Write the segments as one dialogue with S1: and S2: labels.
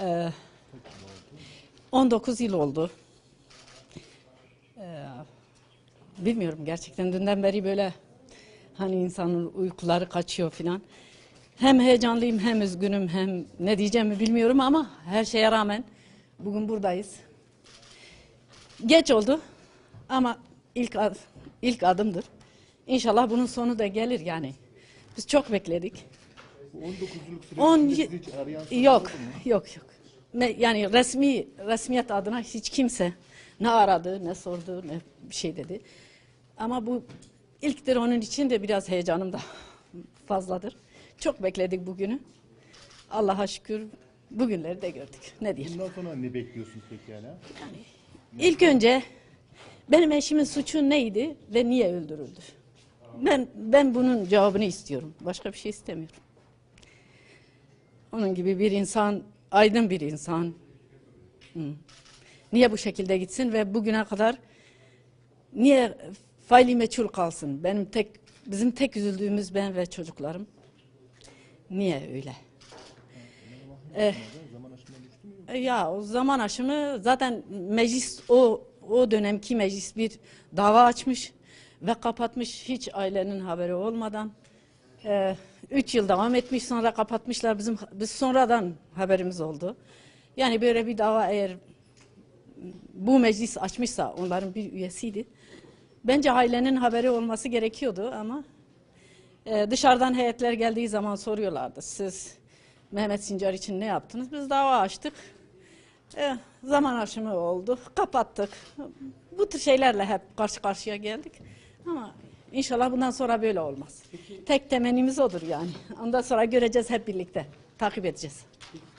S1: Ee, 19 yıl oldu. Ee, bilmiyorum gerçekten dünden beri böyle hani insanın uykuları kaçıyor filan. Hem heyecanlıyım hem üzgünüm hem ne diyeceğimi bilmiyorum ama her şeye rağmen bugün buradayız. Geç oldu ama ilk ad- ilk adımdır. İnşallah bunun sonu da gelir yani. Biz çok bekledik.
S2: 19 yıllık süreçte
S1: 10
S2: sizi
S1: y-
S2: hiç arayan soran
S1: yok
S2: oldu mu?
S1: yok yok. Ne, yani resmi resmiyet adına hiç kimse ne aradı ne sordu ne bir şey dedi. Ama bu ilktir onun için de biraz heyecanım da fazladır. Çok bekledik bugünü. Allah'a şükür bugünleri de gördük. Ne diyelim.
S2: Bundan sonra ne bekliyorsunuz peki hala?
S1: İlk önce benim eşimin suçu neydi ve niye öldürüldü? Ben ben bunun cevabını istiyorum. Başka bir şey istemiyorum. Onun gibi bir insan, aydın bir insan. Niye bu şekilde gitsin ve bugüne kadar niye faili meçhul kalsın? Benim tek bizim tek üzüldüğümüz ben ve çocuklarım. Niye öyle? Eh,
S2: Zaman aşımına düştü mü?
S1: e, Ya o zaman aşımı zaten meclis o o dönemki meclis bir dava açmış ve kapatmış hiç ailenin haberi olmadan. Ee, üç yıl devam etmiş sonra kapatmışlar bizim biz sonradan haberimiz oldu. Yani böyle bir dava eğer bu meclis açmışsa onların bir üyesiydi. Bence ailenin haberi olması gerekiyordu ama ee, dışarıdan heyetler geldiği zaman soruyorlardı. Siz Mehmet Sincar için ne yaptınız? Biz dava açtık. Ee, zaman aşımı oldu. Kapattık. Bu tür şeylerle hep karşı karşıya geldik. Ama inşallah bundan sonra böyle olmaz. Tek temennimiz odur yani. Ondan sonra göreceğiz hep birlikte. Takip edeceğiz.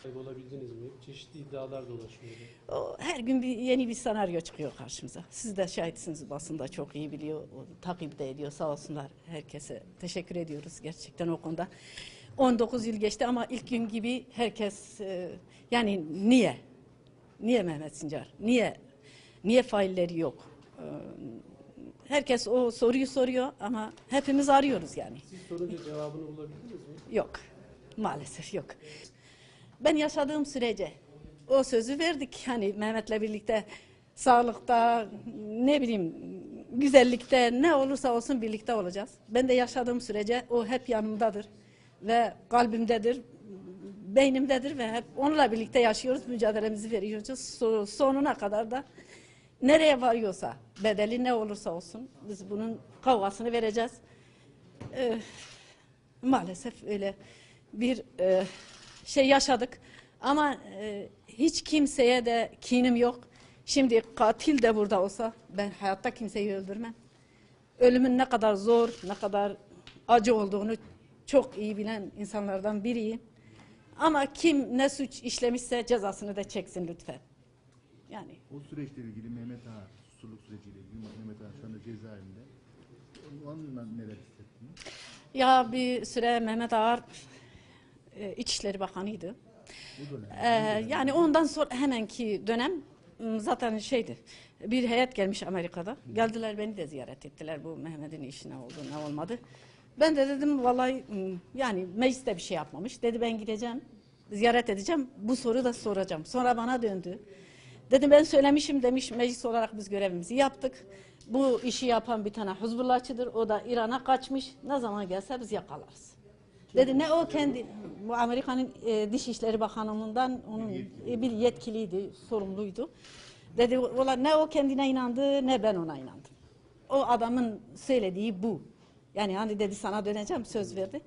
S3: Kaybolabildiniz mi? Çeşitli iddialar dolaşıyor.
S1: O, her gün bir yeni bir senaryo çıkıyor karşımıza. Siz de şahitsiniz basında çok iyi biliyor, o, takip de ediyor sağ olsunlar. Herkese teşekkür ediyoruz gerçekten o konuda. 19 yıl geçti ama ilk gün gibi herkes e, yani niye? Niye Mehmet Sincar? Niye? Niye failleri yok? Ee, herkes o soruyu soruyor ama hepimiz arıyoruz yani.
S3: Siz sorunca cevabını bulabildiniz mi?
S1: Yok. Maalesef yok. Ben yaşadığım sürece o sözü verdik. Hani Mehmet'le birlikte sağlıkta ne bileyim güzellikte ne olursa olsun birlikte olacağız. Ben de yaşadığım sürece o hep yanımdadır ve kalbimdedir, beynimdedir ve hep onunla birlikte yaşıyoruz, mücadelemizi veriyoruz. So- sonuna kadar da nereye varıyorsa, bedeli ne olursa olsun biz bunun kavgasını vereceğiz. Ee, maalesef öyle bir e, şey yaşadık. Ama e, hiç kimseye de kinim yok. Şimdi katil de burada olsa ben hayatta kimseyi öldürmem. Ölümün ne kadar zor, ne kadar acı olduğunu çok iyi bilen insanlardan biriyim. Ama kim ne suç işlemişse cezasını da çeksin lütfen. Yani
S2: O süreçle ilgili Mehmet Ağa, susurluk süreciyle ilgili Mehmet Ağa şu anda cezaevinde. Onunla neler hissettiniz?
S1: ya bir süre Mehmet Ağar e, İçişleri Bakanıydı. Ee, yani ondan sonra hemenki dönem zaten şeydi. Bir heyet gelmiş Amerika'da. Geldiler beni de ziyaret ettiler. Bu Mehmet'in işi ne oldu ne olmadı. Ben de dedim vallahi yani mecliste bir şey yapmamış. Dedi ben gideceğim ziyaret edeceğim. Bu soru da soracağım. Sonra bana döndü. Dedim ben söylemişim demiş meclis olarak biz görevimizi yaptık. Bu işi yapan bir tane Hizbullahçıdır. O da İran'a kaçmış. Ne zaman gelse biz yakalarız. Dedi ne o kendi bu Amerika'nın e, Dışişleri Bakanlığından onun e, bir yetkiliydi, sorumluydu. Dedi ola ne o kendine inandı ne ben ona inandım. O adamın söylediği bu. Yani hani dedi sana döneceğim söz verdi.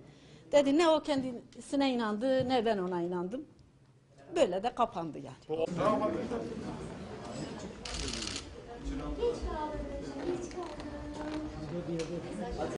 S1: Dedi ne o kendisine inandı ne ben ona inandım. Böyle de kapandı yani. Geç kaldınız, geç kaldınız.